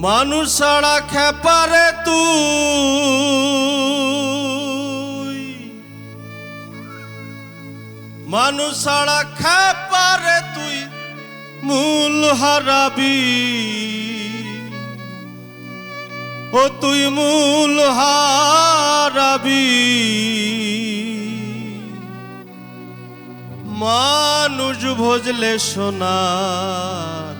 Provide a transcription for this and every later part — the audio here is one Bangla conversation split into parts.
মানুষ ছাড়া খেপারে তুই। মানুষ ছাড়া খেপারে তুই মূল হারাবি। ও তুই মূল হারাবি। মানুষ ভজলে সোনার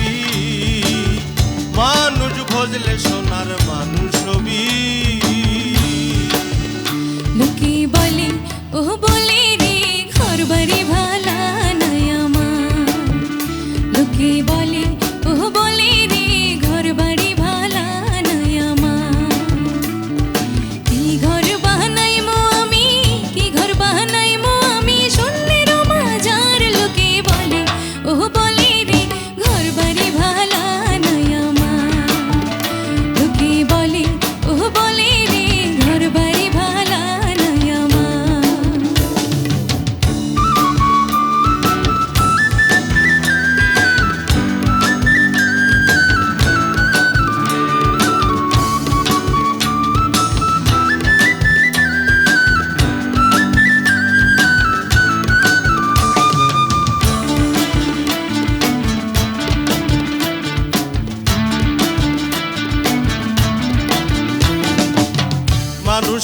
হবি মানুষ ভজলে সোনার মানুষ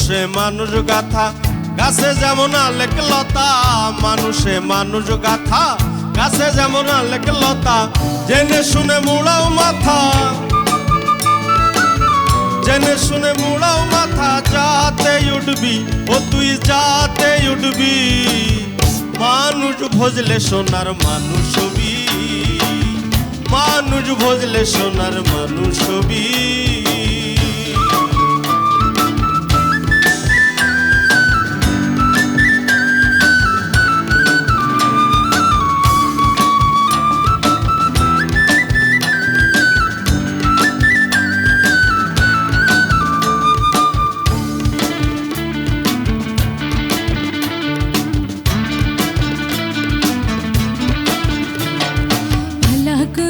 মানুষে মানুষ গাথা। গাছে যেমন আলেক লতা, মানুষে মানুষ গাথা। গাছে যেমন আলেক লতা, জেনে শুনে মুড়াও মাথা। জেনে শুনে মুড়াও মাথা, যাতে উঠবি, ও তুই যাতে উঠবি। মানুষ ভজলে সোনার মানুষ মানুষ ভজলে সোনার মানুষ হবি।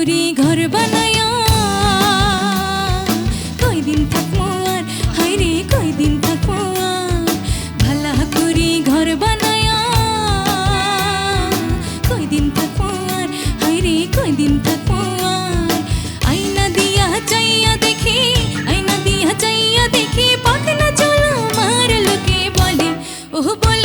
করি ঘর বানায়া কয়দিন থাকব আর হায়রে কয়দিন থাকব ভালা ঘর বানায়া কয়দিন থাকব আর হায়রে কয়দিন থাকব আইনা দিয়া চাইয়া দেখি আইনা দিয়া চাইয়া দেখি পাখনা চলো লোকে বলে ওহ বলে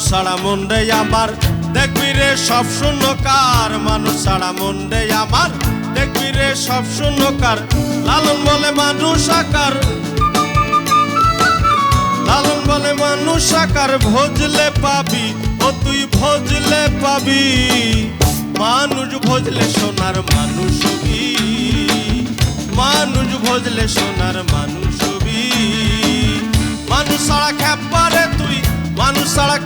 মানুষ ছাড়া মন্ডে আমার। দেখবি রে, সব শূন্য কার মানুষ ছাড়া মন্ডে আমার। দেখবি রে, সব শূন্য কার লালন বলে মানুষ আকার। লালন বলে মানুষ আকার, ভজলে পাবি, ও তুই ভজলে পাবি। মানুষ ভজলে সোনার মানুষ মানুষ ভজলে সোনার মানুষ মানুষ ছাড়া খেপারে তুই, মানুষ ছাড়া